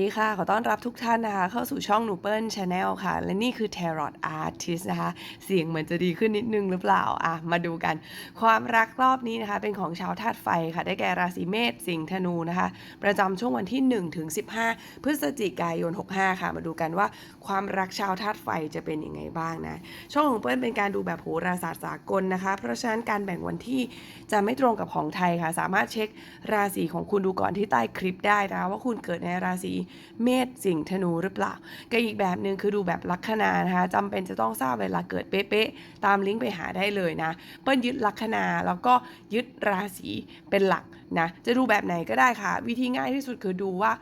ดีค่ะ ขอต้อนรับทุกท่านนะคะ เข้าสู่ช่องหนูเปิลชาแนลค่ะ และนี่คือ Tarot Artist นะคะ เสียงเหมือนจะดีขึ้นนิดนึงหรือเปล่า อะ มาดูกัน ความรักรอบนี้นะคะ เป็นของชาวธาตุไฟค่ะ ได้แก่ราศีเมษ สิงห์ ธนูนะคะ ประจำช่วงวันที่1ถึง15 พฤศจิกายน 65 ค่ะ มาดูกันว่าความรักชาวธาตุไฟจะเป็นยังไงบ้างนะ ช่องของเปิ้ลเป็นการดูแบบโหราศาสตร์สากลนะคะ เพราะฉะนั้นการแบ่งวันที่จะไม่ตรงกับของไทยค่ะ สามารถเช็คราศีของคุณดูก่อนที่ใต้คลิปได้นะคะว่าคุณเกิดในราศีเมษสิงห์ธนูหรือเปล่าก็อีกแบบหนึ่งคือดูแบบลัคนานะคะจำเป็นจะต้องทราบเวลาเกิดเป๊ะๆตามลิงก์ไปหาได้เลยนะ เปิ้ลยึดลัคนาแล้วก็ยึดราศีเป็นหลักนะจะดูแบบไหนก็ได้ค่ะ วิธีง่ายที่สุดคือดูว่า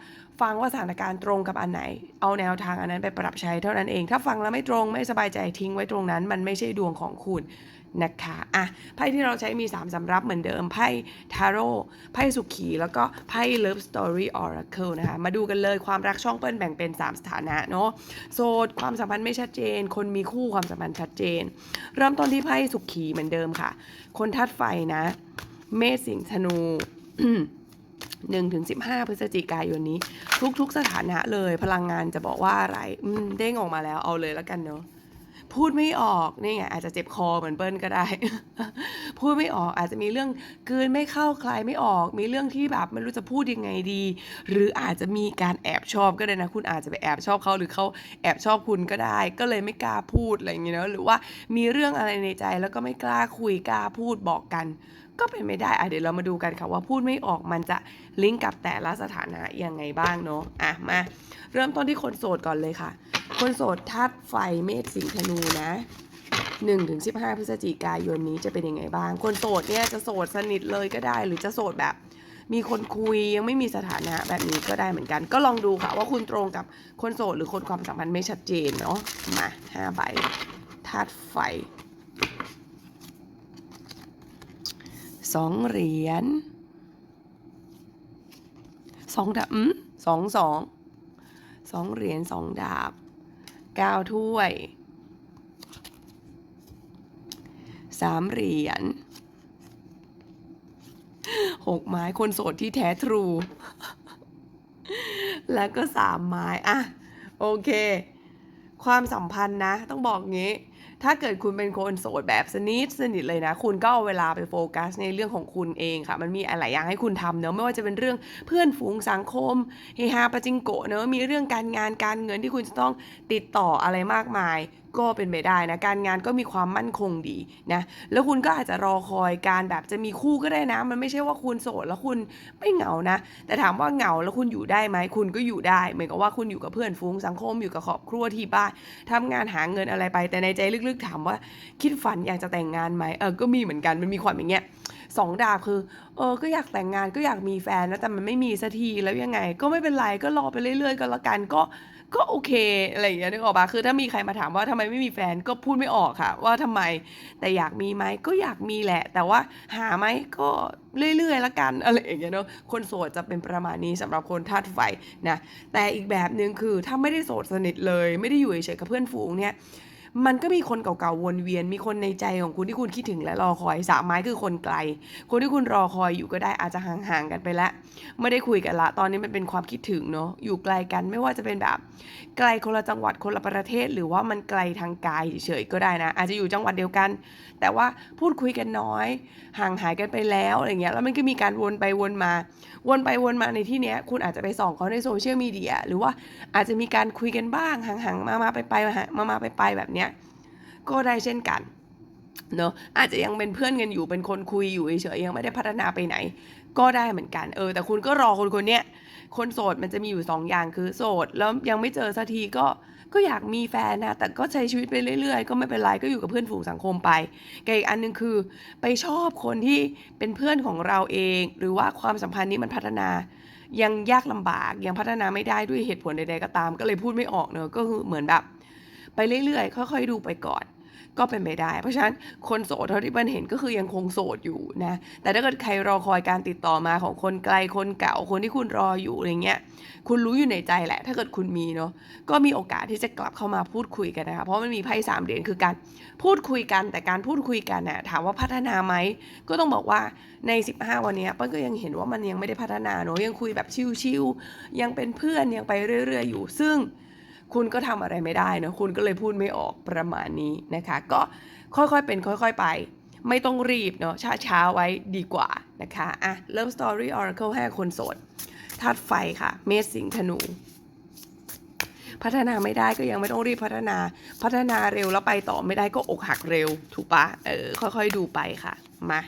ฟังว่าสถานการณ์ตรงกับอันไหน เอาแนวทางอันนั้นไปปรับใช้เท่านั้นเอง ถ้าฟังแล้วไม่ตรงไม่สบายใจทิ้งไว้ตรงนั้น มันไม่ใช่ดวงของคุณนะคะอะไพ่ที่เราใช้มี 3สำรับเหมือนเดิม ไพ่ทาโร่ไพ่สุขีแล้วก็ไพ่ Love Story Oracle นะคะ มาดูกันเลยความรักช่องเปิ้ลแบ่งเป็น 3 สถานะเนาะโสดความสัมพันธ์ไม่ชัดเจน คนมีคู่ความสัมพันธ์ชัดเจน เริ่มต้นที่ไพ่สุขีเหมือนเดิมค่ะ คนทัดไฟนะ เมษสิงธนู 1ถึง15 พฤศจิกายนนี้ ทุกๆสถานะเลยพลังงานจะบอกว่าอะไรอืมเด้งออกมาแล้วเอาเลยแล้วกันเนาะพูดไม่ออกนี่ไงอาจจะเจ็บคอเหมือนเปิ้ลก็ได้ พูดไม่ออกอาจจะมีเรื่องกืนไม่เข้าคลายไม่ออก มีเรื่องที่แบบไม่รู้จะพูดยังไงดี หรืออาจจะมีการแอบชอบก็ได้นะ คุณอาจจะไปแอบชอบเขาหรือเขาแอบชอบคุณก็ได้ ก็เลยไม่กล้าพูดอะไรอย่างเงี้ยเนะหรือว่ามีเรื่องอะไรในใจแล้วก็ไม่กล้าคุยกล้าพูดบอกกัน ก็เป็นไม่ได้อะเดี๋ยวเรามาดูกันค่ะว่าพูดไม่ออกมันจะลิงก์กับแต่ละสถานะยังไงบ้างเนาะอะมาเริ่มต้นที่คนโสดก่อนเลยค่ะ คนโสดธาตุไฟเมษสิงห์ธนูนะ1ถึง15 พฤศจิกายนนี้จะเป็นยังไงบ้าง คนโสดเนี่ยจะโสดสนิทเลยก็ได้ หรือจะโสดแบบมีคนคุยยังไม่มีสถานะแบบนี้ก็ได้เหมือนกัน ก็ลองดูค่ะว่าคุณตรงกับคนโสดหรือคนความสัมพันธ์ไม่ชัดเจนเนาะมาห้าใบธาตุไฟ สองเหรียญสองดาบอืมสองสองสองเหรียญสองดาบเก้าถ้วยสามเหรียญหกไม้คนโสดที่แท้ทรู แล้วก็สามไม้อะโอเค ความสัมพันธ์นะ ต้องบอกงี้ ถ้าเกิดคุณเป็นคนโสดแบบสนิทสนิทเลยนะ คุณก็เอาเวลาไปโฟกัสในเรื่องของคุณเองค่ะ มันมีอะไรอย่างให้คุณทำเนอะไม่ว่าจะเป็นเรื่องเพื่อนฝูงสังคมเฮฮาปาจิงโกะเนอะมีเรื่องการงานการเงินที่คุณจะต้องติดต่ออะไรมากมาย ก็เป็นไปได้นะ การงานก็มีความมั่นคงดีนะ แล้วคุณก็อาจจะรอคอยการแบบจะมีคู่ก็ได้นะ มันไม่ใช่ว่าคุณโสดแล้วคุณไม่เหงานะ แต่ถามว่าเหงาแล้วคุณอยู่ได้ไหมคุณก็อยู่ได้ เหมือนกับว่าคุณอยู่กับเพื่อนฝูงสังคมอยู่กับครอบครัวที่บ้านทำงานหาเงินอะไรไป แต่ในใจลึกๆถามว่า คิดฝันอยากจะแต่งงานไหมเออก็มีเหมือนกันมันมีความอย่างเงี้ยสองดาบคือเออก็อยากแต่งงานก็อยากมีแฟนนะแต่มันไม่มีสักทีแล้วยังไง ก็ไม่เป็นไรก็รอไปเรื่อยๆ ก็แล้วกันก็ ก็โอเคอะไรอย่างเงี้ยนึกออกปะคือถ้ามีใครมาถามว่าทำไมไม่มีแฟนก็พูดไม่ออกค่ะ ว่าทำไมแต่อยากมีไหมก็อยากมีแหละ แต่ว่าหาไหมก็เรื่อยๆละกันอะไรอย่างเงี้ยเนาะคนโสดจะเป็นประมาณนี้สำหรับคนธาตุไฟนะแต่อีกแบบหนึ่งคือถ้าไม่ได้โสดสนิทเลย ไม่ได้อยู่เฉยๆกับเพื่อนฝูงเนี่ย มันก็มีคนเก่าๆวนเวียน มีคนในใจของคุณที่คุณคิดถึงและรอคอยสามไม้คือคนไกล คนที่คุณรอคอยอยู่ก็ได้อาจจะห่างๆกันไปแล้วไม่ได้คุยกันละ ตอนนี้มันเป็นความคิดถึงเนาะอยู่ไกลกันไม่ว่าจะเป็นแบบ ไกลคนละจังหวัดคนละประเทศ หรือว่ามันไกลทางกายเฉยๆก็ได้นะ อาจจะอยู่จังหวัดเดียวกัน แต่ว่าพูดคุยกันน้อย ห่างหายกันไปแล้วอะไรเงี้ยแล้วมันก็มีการวนไปวนมา วนไปวนมาในที่เนี้ยคุณอาจจะไปส่องเขาในโซเชียลมีเดียหรือว่าอาจจะมีการคุยกันบ้างห่างๆมามาไปไปมามาไปไปแบบเนี้ยก็ได้เช่นกันเนอะอาจจะยังเป็นเพื่อนกันอยู่เป็นคนคุยอยู่เฉยๆยังไม่ได้พัฒนาไปไหน ก็ได้เหมือนกันเออ แต่คุณก็รอคนคนเนี้ยคนโสดมันจะมีอยู่สองอย่างคือโสดแล้วยังไม่เจอสักทีก็ก็อยากมีแฟนนะ แต่ก็ใช้ชีวิตไปเรื่อยๆ ก็ไม่เป็นไร ก็อยู่กับเพื่อนฝูงสังคมไปกับอีกอันหนึงคือ ไปชอบคนที่เป็นเพื่อนของเราเอง หรือว่าความสัมพันธ์นี้มันพัฒนายังยากลำบากยังพัฒนาไม่ได้ด้วยเหตุผลใดๆก็ตาม ก็เลยพูดไม่ออกเนอะก็คือเหมือนแบบ ไปเรื่อยๆ ค่อยๆดูไปก่อน ก็เป็นไปได้ เพราะฉะนั้นคนโสดเท่าที่เปิ้ลเห็นก็คือยังคงโสดอยู่นะ แต่ถ้าเกิดใครรอคอยการติดต่อมาของคนไกลคนเก่าคนที่คุณรออยู่อะไรเงี้ย คุณรู้อยู่ในใจแหละ ถ้าเกิดคุณมีเนาะ ก็มีโอกาสที่จะกลับเข้ามาพูดคุยกันนะคะ เพราะมันมีไพ่สามเหรียญคือการพูดคุยกัน แต่การพูดคุยกันน่ะถามว่าพัฒนาไหม ก็ต้องบอกว่าใน 15 วันนี้เปิ้ลก็ยังเห็นว่ามันยังไม่ได้พัฒนาเนาะ ยังคุยแบบชิวๆยังเป็นเพื่อนยังไปเรื่อย ๆ อยู่ ซึ่ง คุณก็ทำอะไรไม่ได้เนาะคุณก็เลยพูดไม่ออกประมาณนี้นะคะ ก็ค่อยๆเป็นค่อยๆไป ไม่ต้องรีบเนาะช้าๆไว้ดีกว่านะคะอะเริ่ม Story Oracle ให้คนโสดธาตุไฟค่ะ เมษสิงห์ธนูพัฒนาไม่ได้ก็ยังไม่ต้องรีบพัฒนา พัฒนาเร็วแล้วไปต่อไม่ได้ก็อกหักเร็ว ถูกปะเออค่อยๆดูไปค่ะ มา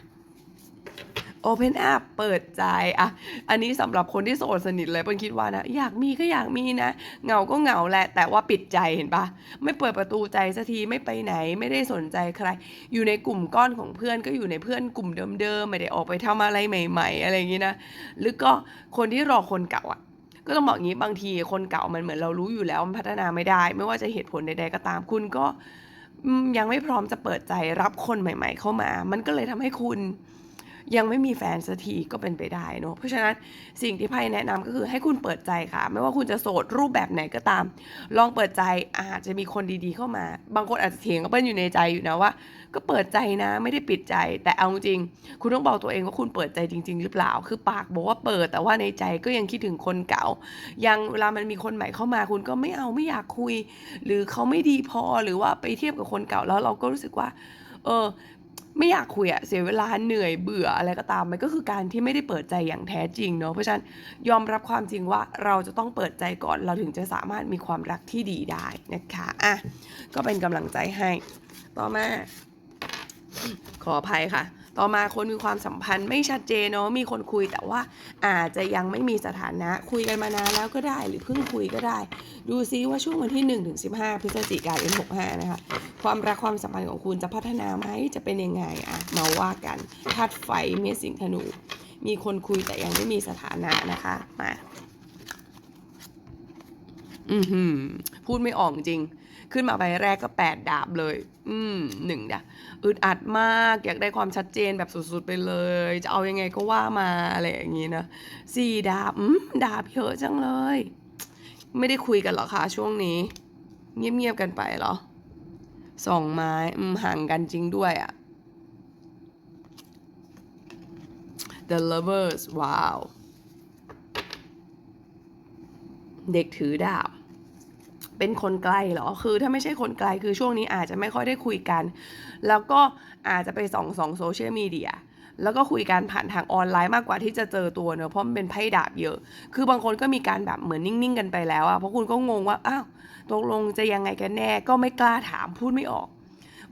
Open Up เปิดใจอะอันนี้สำหรับคนที่โสดสนิทเลยเปิ้ลคิดว่านะอยากมีก็อยากมีนะเหงาก็เหงาแหละ แต่ว่าปิดใจเห็นปะไม่เปิดประตูใจสักทีไม่ไปไหนไม่ได้สนใจใคร อยู่ในกลุ่มก้อนของเพื่อนก็อยู่ในเพื่อนกลุ่มเดิมๆไม่ได้ออกไปทำอะไรใหม่ ๆ อะไรอย่างนี้นะหรือก็คนที่รอคนเก่าอะก็ต้องบอกงี้บางทีคนเก่ามันเหมือนเรารู้อยู่แล้วมันพัฒนาไม่ได้ ไม่ว่าจะเหตุผลใดๆก็ตามคุณก็ยังไม่พร้อมจะเปิดใจรับคนใหม่ ๆ เข้ามา มันก็เลยทำให้คุณ ยังไม่มีแฟนสักทีก็เป็นไปได้เนอะเพราะฉะนั้นสิ่งที่ไพ่แนะนำก็คือให้คุณเปิดใจค่ะ ไม่ว่าคุณจะโสดรูปแบบไหนก็ตาม ลองเปิดใจอาจจะมีคนดีๆเข้ามา บางคนอาจจะเถียงกับเปิ้ลอยู่ในใจอยู่นะว่า ก็เปิดใจนะไม่ได้ปิดใจ แต่เอาจริง คุณต้องบอกตัวเองว่าคุณเปิดใจจริง ๆ หรือเปล่า คือปากบอกว่าเปิดแต่ว่าในใจก็ยังคิดถึงคนเก่า ยังเวลามันมีคนใหม่เข้ามาคุณก็ไม่เอาไม่อยากคุย หรือเขาไม่ดีพอหรือว่าไปเทียบกับคนเก่าแล้วเราก็รู้สึกว่า เออ ไม่อยากคุยอะเสียเวลาเหนื่อยเบื่ออะไรก็ตามมันก็คือการที่ไม่ได้เปิดใจอย่างแท้จริงเนาะเพราะฉะนั้นยอมรับความจริงว่าเราจะต้องเปิดใจก่อน เราถึงจะสามารถมีความรักที่ดีได้นะคะอะก็เป็นกำลังใจให้ ต่อมาขออภัยค่ะ ต่อมาคนมีความสัมพันธ์ไม่ชัดเจนเนาะมีคนคุยแต่ว่าอาจจะยังไม่มีสถานะคุยกันมานานแล้วก็ได้ หรือเพิ่งคุยก็ได้ ดูซิว่าช่วงวันที่1ถึง15 พฤศจิกายน65นะคะความรักความสัมพันธ์ของคุณจะพัฒนาไหมจะเป็นยังไงอะมาว่ากันธาตุไฟเมษสิงห์ธนู มีคนคุยแต่ยังไม่มีสถานะนะคะมาอือหือพูดไม่ออกจริง ขึ้นมาใบแรกก็แปดดาบเลย อืมหนึ่งดาบอึดอัดมากอยากได้ความชัดเจนแบบสุดๆไปเลย จะเอายังไงก็ว่ามาอะไรอย่างนี้นะสี่ดาบอืมดาบเยอะจังเลย ไม่ได้คุยกันหรอคะช่วงนี้ เงียบๆกันไปเหรอสองไม้อืมห่างกันจริงด้วยอะ The Lovers ว้าว เด็กถือดาบ เป็นคนไกลเหรอ คือถ้าไม่ใช่คนไกลคือช่วงนี้อาจจะไม่ค่อยได้คุยกัน แล้วก็อาจจะไปส่องสองโซเชียลมีเดียแล้วก็คุยกันผ่านทางออนไลน์มากกว่าที่จะเจอตัวเนอะเพราะมันเป็นไพ่ดาบเยอะ คือบางคนก็มีการแบบเหมือนนิ่งๆ กันไปแล้วอะเพราะคุณก็งงว่า อ้าว ตกลงจะยังไงกันแน่ ก็ไม่กล้าถามพูดไม่ออก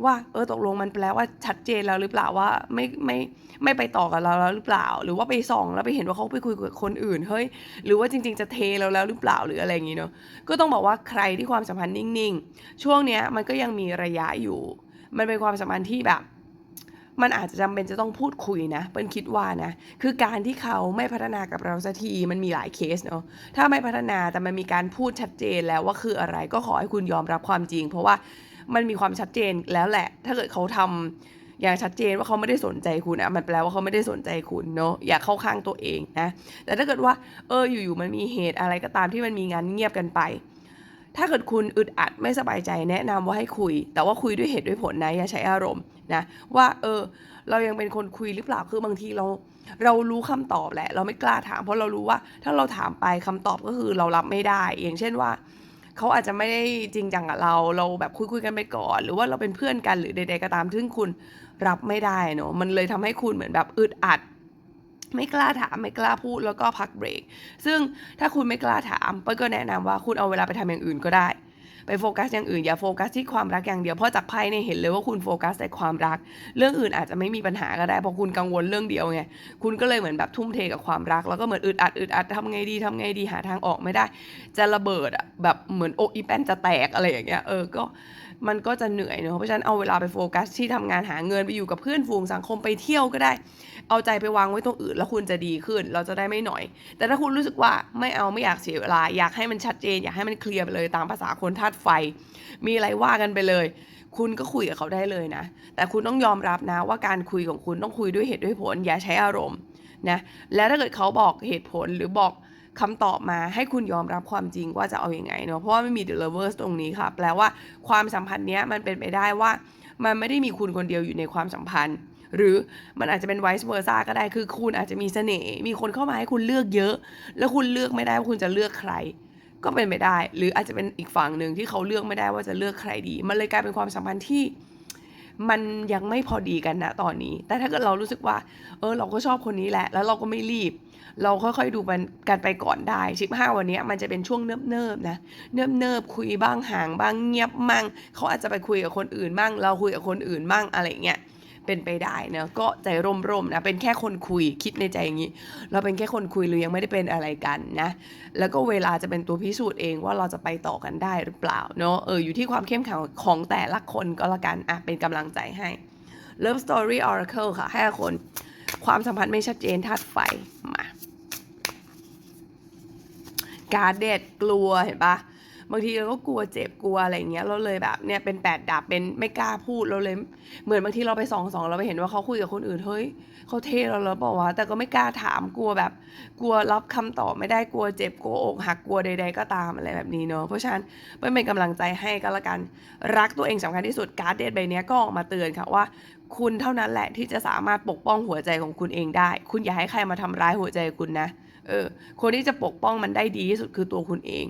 ว่าเออตกลงมันแปลว่าชัดเจนแล้วหรือเปล่าว่าไม่ไม่ไม่ไปต่อกับเราแล้วหรือเปล่า หรือว่าไปส่องแล้วไปเห็นว่าเขาไปคุยกับคนอื่นเฮ้ยหรือว่าจริง ๆ จะเทเราแล้วหรือเปล่าหรืออะไรอย่างนี้เนาะก็ต้องบอกว่าใครที่ความสัมพันธ์นิ่งๆ ช่วงเนี้ยมันก็ยังมีระยะอยู่ มันเป็นความสัมพันธ์ที่แบบมันอาจจะจำเป็นจะต้องพูดคุยนะเปิ้ลคิดว่านะ คือการที่เขาไม่พัฒนากับเราสักทีมันมีหลายเคสเนาะถ้าไม่พัฒนาแต่มันมีการพูดชัดเจนแล้วว่าคืออะไรก็ขอให้คุณยอมรับความจริง เพราะว่า มันมีความชัดเจนแล้วแหละ ถ้าเกิดเขาทำอย่างชัดเจนว่าเขาไม่ได้สนใจคุณอะมันแปลว่าเขาไม่ได้สนใจคุณเนาะอย่าเข้าข้างตัวเองนะแต่ถ้าเกิดว่า เอออยู่ๆมันมีเหตุอะไรก็ตามที่มันมีงานเงียบกันไป ถ้าเกิดคุณอึดอัดไม่สบายใจแนะนำว่าให้คุย แต่ว่าคุยด้วยเหตุด้วยผลนะอย่าใช้อารมณ์นะว่าเออเรายังเป็นคนคุยหรือเปล่าคือบางทีเรา เรารู้คำตอบแหละ เราไม่กล้าถาม เพราะเรารู้ว่าถ้าเราถามไปคำตอบก็คือเรารับไม่ได้ อย่างเช่นว่า เขาอาจจะไม่ได้จริงจังกับเรา เราแบบคุยคุยกันไปก่อน หรือว่าเราเป็นเพื่อนกันหรือใดๆก็ตามซึ่งคุณรับไม่ได้เนอะมันเลยทำให้คุณเหมือนแบบอึดอัด ไม่กล้าถามไม่กล้าพูดแล้วก็พักเบรก ซึ่งถ้าคุณไม่กล้าถามเปิ้ลก็แนะนำว่าคุณเอาเวลาไปทำอย่างอื่นก็ได้ ไปโฟกัสอย่างอื่นอย่าโฟกัสที่ความรักอย่างเดียวเพราะจากไพ่เนี่ยเห็นเลยว่าคุณโฟกัสแต่ความรัก เรื่องอื่นอาจจะไม่มีปัญหาก็ได้เพราะคุณกังวลเรื่องเดียวไงคุณก็เลยเหมือนแบบทุ่มเทกับความรัก แล้วก็เหมือนอึดอัดอึดอัดทำไงดีทำไงดีหาทางออกไม่ได้ จะระเบิดอะแบบเหมือนอกอีแป้นจะแตกอะไรอย่างเงี้ยเออก็ มันก็จะเหนื่อยเนอะเพราะฉะนั้นเอาเวลาไปโฟกัสที่ทำงานหาเงินไปอยู่กับเพื่อนฝูงสังคมไปเที่ยวก็ได้ เอาใจไปวางไว้ตรงอื่นแล้วคุณจะดีขึ้น เราจะได้ไม่หน่อย แต่ถ้าคุณรู้สึกว่าไม่เอาไม่อยากเสียเวลาอยากให้มันชัดเจน อยากให้มันเคลียร์ไปเลยตามภาษาคนธาตุไฟ มีอะไรว่ากันไปเลย คุณก็คุยกับเขาได้เลยนะ แต่คุณต้องยอมรับนะว่าการคุยของคุณต้องคุยด้วยเหตุด้วยผล อย่าใช้อารมณ์นะและถ้าเกิดเขาบอกเหตุผลหรือบอก คำตอบมาให้คุณยอมรับความจริงว่าจะเอาอยัางไงเนาะเพราะว่าไม่มี the lovers ตรงนี้ค่ะ แปลว่าความสัมพันธ์เนี้ยมันเป็นไปได้ว่า มันไม่ได้มีคุณคนเดียวอยู่ในความสัมพันธ์ หรือมันอาจจะเป็น vice versa ก็ได้คือคุณอาจจะมีเสน่ห์มีคนเข้ามาให้คุณเลือกเยอะ แล้วคุณเลือกไม่ได้ว่าคุณจะเลือกใครก็เป็นไปได้ หรืออาจจะเป็นอีกฝั่งหนึ่งที่เขาเลือกไม่ได้ว่าจะเลือกใครดี มันเลยกลายเป็นความสัมพันธ์ที่ มันยังไม่พอดีกันนะตอนนี้ แต่ถ้าเกิดเรารู้สึกว่า เออเราก็ชอบคนนี้แหละ แล้วเราก็ไม่รีบ เราค่อยๆดูมันกันไปก่อนได้ชิปห้าวันนี้มันจะเป็นช่วงเนิบๆนะ เนิบๆคุยบ้างห่างบ้างเงียบมั่งเขาอาจจะไปคุยกับคนอื่นบ้างเราคุยกับคนอื่นบ้างอะไรเงี้ย เป็นไปได้เนะก็ใจร่มๆนะเป็นแค่คนคุยคิดในใจอย่างนี้ เราเป็นแค่คนคุยหรือยังไม่ได้เป็นอะไรกันนะแล้วก็เวลาจะเป็นตัวพิสูจน์เองว่าเราจะไปต่อกันได้หรือเปล่าเนาะเอออยู่ที่ความเข้มแข็งของแต่ละคนก็แล้วกันอะเป็นกำลังใจให้ Love Story Oracle ค่ะห้าคน ความสัมพันธ์ไม่ชัดเจนธาตุไฟมาการเด็ดกลัวเห็นปะ บางทีเราก็กลัวเจ็บกลัวอะไรอย่างเงี้ยเราเลยแบบเนี่ยเป็นแปดดาบเป็นไม่กล้าพูดเราเลย เหมือนบางทีเราไปสองสองเราไปเห็นว่าเขาคุยกับคนอื่นเฮ้ยเขาเทเราแล้วบอกว่า แต่ก็ไม่กล้าถามกลัวแบบ กลัวรับคำตอบไม่ได้กลัวเจ็บกลัวอกหักกลัวใด ๆ ก็ตามอะไรแบบนี้เนาะเพราะฉะนั้นเป็นกำลังใจให้ก็แล้วกันรักตัวเองสำคัญที่สุดการ์ดเดทใบนี้ก็ออกมาเตือนค่ะว่าคุณเท่านั้นแหละที่จะสามารถปกป้องหัวใจของคุณเองได้ คุณอย่าให้ใครมาทำร้ายหัวใจคุณนะ เออคนที่จะปกป้องมันได้ดีที่สุดคือตัวคุณเอง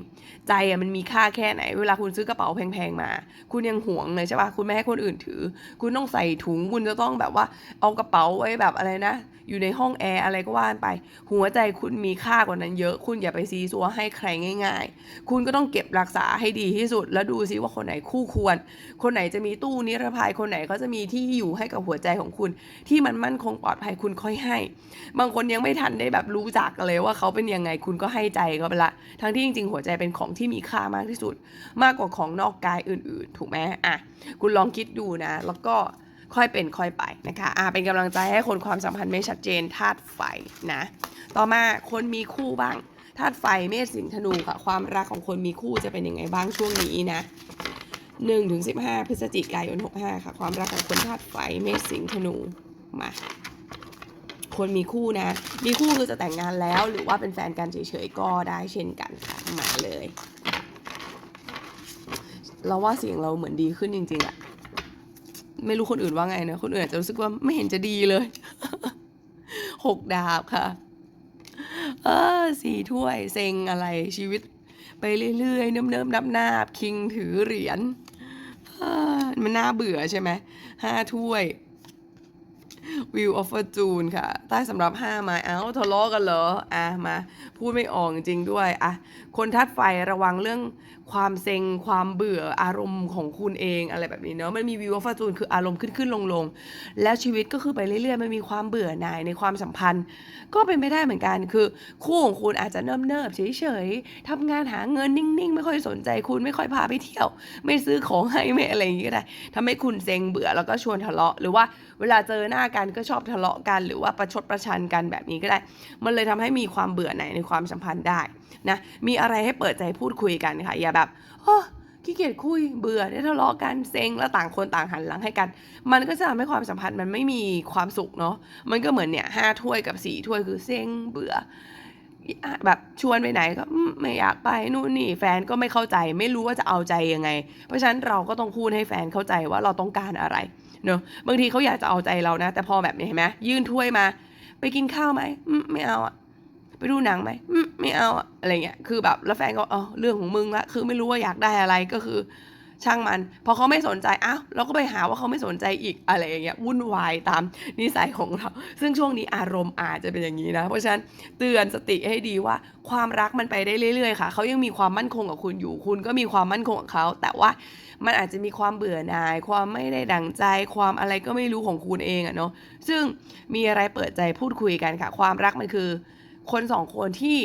ใจอะมันมีค่าแค่ไหน เวลาคุณซื้อกระเป๋าแพงๆมา คุณยังหวงเลยใช่ปะคุณไม่ให้คนอื่นถือ คุณต้องใส่ถุงคุณจะต้องแบบว่า เอากระเป๋าไว้แบบอะไรนะ อยู่ในห้องแอร์อะไรก็ว่านไป หัวใจคุณมีค่ากว่านั้นเยอะ คุณอย่าไปซีซัวให้ใครง่าย ๆ คุณก็ต้องเก็บรักษาให้ดีที่สุด แล้วดูซิว่าคนไหนคู่ควร คนไหนจะมีตู้นิรภัยคนไหนเขาจะมีที่อยู่ให้กับหัวใจของคุณ ที่มันมั่นคงปลอดภัยคุณค่อยให้ บางคนยังไม่ทันได้แบบรู้จักเลยว่าเขาเป็นยังไงคุณก็ให้ใจเขาไปละ ทั้งที่จริง ๆ หัวใจเป็นของที่มีค่ามากที่สุด มากกว่าของนอกกายอื่น ๆ ถูกไหมอะคุณลองคิดดูนะ แล้วก็ค่อยเป็นค่อยไปนะคะอะเป็นกำลังใจให้คนความสัมพันธ์ไม่ชัดเจนธาตุไฟนะ ต่อมาคนมีคู่บ้างธาตุไฟเมษสิงห์ธนูค่ะ ความรักของคนมีคู่จะเป็นยังไงบ้างช่วงนี้นะ1ถึง15พฤศจิกายน65ค่ะ ความรักของคนธาตุไฟเมษสิงห์ธนูมา คนมีคู่นะ มีคู่คือจะแต่งงานแล้ว หรือว่าเป็นแฟนกันเฉยๆก็ได้เช่นกันค่ะมาเลย เราว่าเสียงเราเหมือนดีขึ้นจริงๆอะไม่รู้คนอื่นว่าไงนะ คนอื่นอาจจะรู้สึกว่าไม่เห็นจะดีเลยหกดาบค่ะ เออสี่ถ้วยเซ็งอะไรชีวิต ไปเรื่อยๆ เนิ่มๆนับนาบคิงถือเหรียญมันน่าเบื่อใช่ไหมห้าถ้วย วิวออฟเฟอร์จูนค่ะ ใต้สำหรับ 5 ไม้เอ้าทะเลาะกันเหรอ อะ มาพูดไม่ออกจริงด้วย อะ คนทัดไฟระวังเรื่องความเซ็ง ความเบื่ออารมณ์ของคุณเองอะไรแบบนี้เนาะมันมีวิวออฟเฟอร์จูนคืออารมณ์ขึ้นขึ้นลงลงแล้วชีวิตก็คือไปเรื่อยๆ มันมีความเบื่อหน่ายในความสัมพันธ์ ก็เป็นไปได้เหมือนกันคือ คู่ของคุณอาจจะเนิบๆเฉยๆทำงานหาเงินนิ่งๆ ไม่ค่อยสนใจคุณไม่ค่อยพาไปเที่ยว ไม่ซื้อของให้ไม่อะไรอย่างงี้ก็ได้ทำให้คุณเซ็งเบื่อแล้วก็ชวนทะเลาะหรือว่า เวลาเจอหน้ากันก็ชอบทะเลาะกัน หรือว่าประชดประชันกันแบบนี้ก็ได้ มันเลยทำให้มีความเบื่อหน่ายในความสัมพันธ์ได้นะมีอะไรให้เปิดใจพูดคุยกันค่ะอย่าแบบโอ้ขี้เกียจคุยเบื่อได้ทะเลาะกันเซ็งแล้วต่างคนต่างหันหลังให้กัน มันก็จะทำให้ความสัมพันธ์มันไม่มีความสุขเนาะมันก็เหมือนเนี่ยห้าถ้วยกับสี่ถ้วยคือเซ็งเบื่อแบบชวนไปไหนก็ไม่อยากไปนู่นนี่แฟนก็ไม่เข้าใจ ไม่รู้ว่าจะเอาใจยังไง เพราะฉะนั้นเราก็ต้องพูดให้แฟนเข้าใจว่าเราต้องการอะไร เนอะบางทีเขาอยากจะเอาใจเรานะ แต่พอแบบนี้เห็นไหมยื่นถ้วยมา ไปกินข้าวไหมอืมไม่เอาอะไปดูหนังไหมอืมไม่เอาอะอะไรเงี้ยคือแบบแล้วแฟนก็เออเรื่องของมึงละคือไม่รู้ว่าอยากได้อะไรก็คือ ช่างมัน พอเขาไม่สนใจอ้าวเราก็ไปหาว่าเขาไม่สนใจอีกอะไรอย่างเงี้ยวุ่นวายตามนิสัยของเรา ซึ่งช่วงนี้อารมณ์อาจจะเป็นอย่างนี้นะ เพราะฉะนั้นเตือนสติให้ดีว่าความรักมันไปได้เรื่อยๆค่ะเขายังมีความมั่นคงกับคุณอยู่ คุณก็มีความมั่นคงกับเขาแต่ว่ามันอาจจะมีความเบื่อหน่าย ความไม่ได้ดังใจ ความอะไรก็ไม่รู้ของคุณเองอะเนาะซึ่งมีอะไรเปิดใจพูดคุยกันค่ะ ความรักมันคือ คนสองคนที่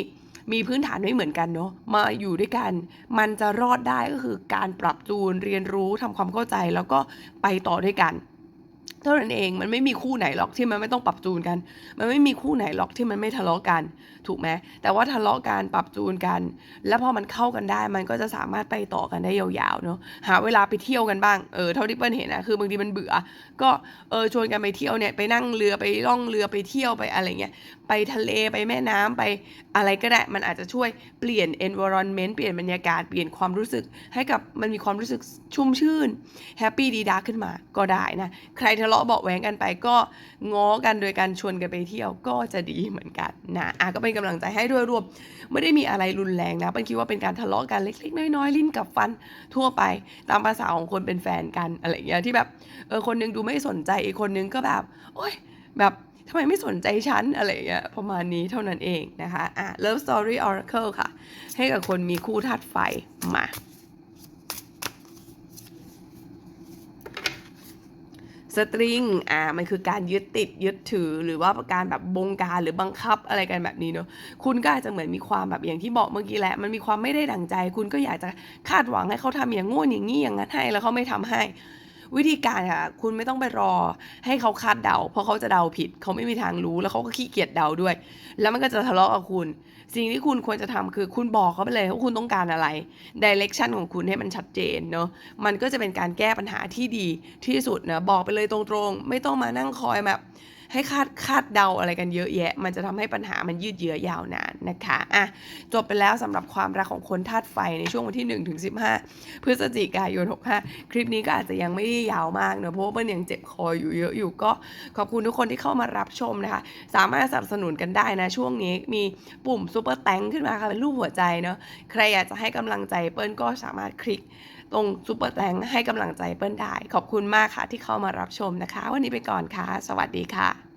มีพื้นฐานไม่เหมือนกันเนาะมาอยู่ด้วยกัน มันจะรอดได้ก็คือการปรับจูนเรียนรู้ทำความเข้าใจแล้วก็ไปต่อด้วยกัน เท่านั้นเองมันไม่มีคู่ไหนหรอกที่มันไม่ต้องปรับจูนกัน มันไม่มีคู่ไหนหรอกที่มันไม่ทะเลาะกัน ถูกไหมแต่ว่าทะเลาะกันปรับจูนกัน แล้วพอมันเข้ากันได้ มันก็จะสามารถไปต่อกันได้ยาวๆเนาะหาเวลาไปเที่ยวกันบ้างเออเท่าที่เปิ้ลเห็นนะคือบางทีมันเบื่อ ก็เออชวนกันไปเที่ยวเนี่ยไปนั่งเรือไปล่องเรือไปเที่ยวไปอะไรเงี้ยไปทะเลไปแม่น้ำไปอะไรก็ได้มันอาจจะช่วยเปลี่ยน environment เปลี่ยนบรรยากาศเปลี่ยนความรู้สึกให้กับมันมีความรู้สึกชุ่มชื่นแฮปปี้ดีดาขึ้นมาก็ได้นะใครทะเลาะเบาะแว้งกันไปก็ง้อกันโดยการชวนกันไปเที่ยวก็จะดีเหมือนกันนะอะก็เป็นกำลังใจให้ด้วยรวมไม่ได้มีอะไรรุนแรงนะเป็นคิดว่าเป็นการทะเลาะกันเล็ก ๆ น้อยๆลิ้นกับฟันทั่วไปตามภาษาของคนเป็นแฟนกันอะไรอย่างเงี้ยที่แบบเออคนนึงดูไม่สนใจอีกคนนึงก็แบบโอ๊ยแบบทำไมไม่สนใจฉันอะไรอย่างเงี้ยประมาณนี้เท่านั้นเองนะคะอะ Love Story Oracle ค่ะ ให้กับคนมีคู่ธาตุไฟมา สตริงอ่ามันคือการยึดติดยึดถือหรือว่าการแบบบงการหรือบังคับอะไรกันแบบนี้เนอะคุณก็อาจจะเหมือนมีความแบบอย่างที่บอกเมื่อกี้แหละ มันมีความไม่ได้ดั่งใจ คุณก็อยากจะคาดหวังให้เขาทำอย่างงู้นอย่างนี้อย่างนั้นให้แล้วเขาไม่ทำให้ วิธีการค่ะ คุณไม่ต้องไปรอให้เขาคาดเดา เพราะเขาจะเดาผิด เขาไม่มีทางรู้แล้วเขาก็ขี้เกียจเดาด้วย แล้วมันก็จะทะเลาะกับคุณ สิ่งที่คุณควรจะทำคือคุณบอกเขาไปเลยว่าคุณต้องการอะไรดิเรกชันของคุณให้มันชัดเจนเนาะมันก็จะเป็นการแก้ปัญหาที่ดีที่สุดนะบอกไปเลยตรงๆ ไม่ต้องมานั่งคอยแบบ ให้คาดคาดเดาอะไรกันเยอะแยะ มันจะทำให้ปัญหามันยืดเยื้อยาวนานนะคะอะจบไปแล้วสำหรับความรักของคนธาตุไฟในช่วงวันที่1ถึง15พฤศจิกายน 65 คลิปนี้ก็อาจจะยังไม่ยาวมากเนอะเพราะว่ามันยังเจ็บคออยู่เยอะอยู่ก็ขอบคุณทุกคนที่เข้ามารับชมนะคะ สามารถสนับสนุนกันได้นะ ช่วงนี้มีปุ่มซูเปอร์แตงขึ้นมาค่ะเป็นรูปหัวใจเนาะใครอยากจะให้กำลังใจเปิ้ลก็สามารถคลิก ตรงซูเปอร์แตงให้กำลังใจเปิ้ลได้ ขอบคุณมากค่ะที่เข้ามารับชมนะคะ วันนี้ไปก่อนค่ะ สวัสดีค่ะ